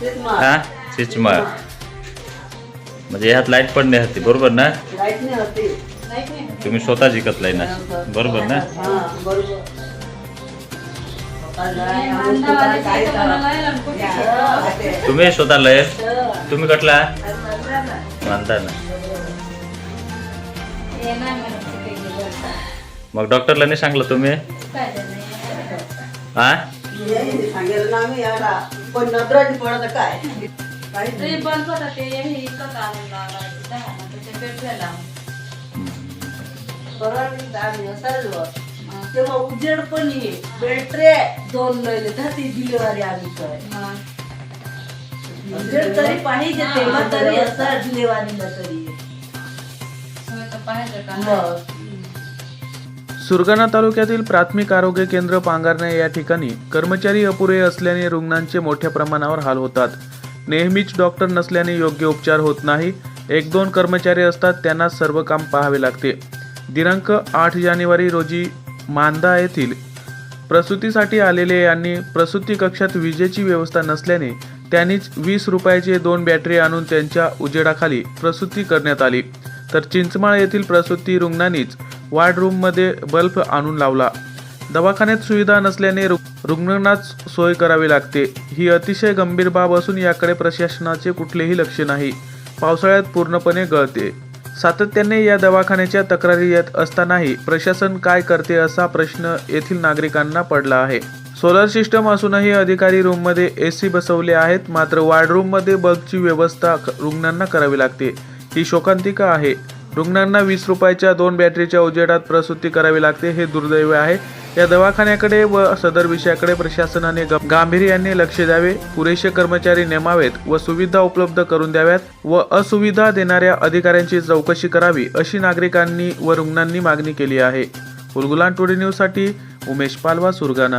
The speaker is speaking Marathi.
तेच मग हा? चिचमाळ म्हणजे ह्यात लाइट पण नाही होती बरोबर ना? लाइट नाही होती तुम्ही स्वतः जिंकतलाय ना? बरोबर ना? हा बरोबर. ते. तुम्ही स्वतः लय? हं. तुम्ही कटला? ना, मानता ना. मग डॉक्टरला नाही सांगलं तुम्ही? हा? हे सांगितलं ना आम्ही याला पण नजराची पडत काय? काही नाही. बरं नाही, आम्ही असायलो. तेव्हा उजेड पण ये बेटरे दोन लयले जाती डिलिव्हरी आली तर उजेड तरी पाहिजे तेव्हा तरी असं डिलिव्हरीला तरी. मग. सुरगाणा तालुक्यातील प्राथमिक आरोग्य केंद्र पांगारणे या ठिकाणी कर्मचारी अपुरे असल्याने रुग्णांचे मोठ्या प्रमाणावर हाल होतात. नेहमीच डॉक्टर नसल्याने योग्य उपचार होत नाही. एक दोन कर्मचारी असतात त्यांना सर्व काम पाहावे लागते. दिनांक आठ जानेवारी रोजी मांदा येथील प्रसूतीसाठी आलेले यांनी प्रसूती कक्षात विजेची व्यवस्था नसल्याने त्यांनीच वीस रुपयाचे दोन बॅटरी आणून त्यांच्या उजेडाखाली प्रसूती करण्यात आली. तर चिंचमाळ येथील प्रसूती रुग्णांनीच वार्डरूममध्ये बल्ब आणून लावला. दवाखान्यात सुविधा नसल्याने रु- रुग्णांनाच सोय करावी लागते. ही अतिशय गंभीर बाब असून याकडे प्रशासनाचे कुठलेही लक्ष नाही. पावसाळ्यात पूर्णपणे गळते. सातत्याने या दवाखान्याच्या तक्रारी येत असतानाही प्रशासन काय करते असा प्रश्न येथील नागरिकांना पडला आहे. सोलर सिस्टम असूनही अधिकारी रूममध्ये ए सी बसवले आहेत. मात्र वार्ड रूममध्ये बल्बची व्यवस्था क- रुग्णांना करावी लागते. ही शोकांतिका आहे. रुग्णांना वीस रुपयाच्या दोन बॅटरीच्या उजेडात प्रसूती करावी लागते हे दुर्दैव आहे. या दवाखान्याकडे व सदर विषयाकडे प्रशासनाने ग- गांभीर्याने लक्ष द्यावे. पुरेसे कर्मचारी नेमावेत व सुविधा उपलब्ध करून द्याव्यात व असुविधा देणाऱ्या अधिकाऱ्यांची चौकशी करावी अशी नागरिकांनी व रुग्णांनी मागणी केली आहे. उलगुलान टुडे न्यूजसाठी उमेश पालवा सुरगाणा.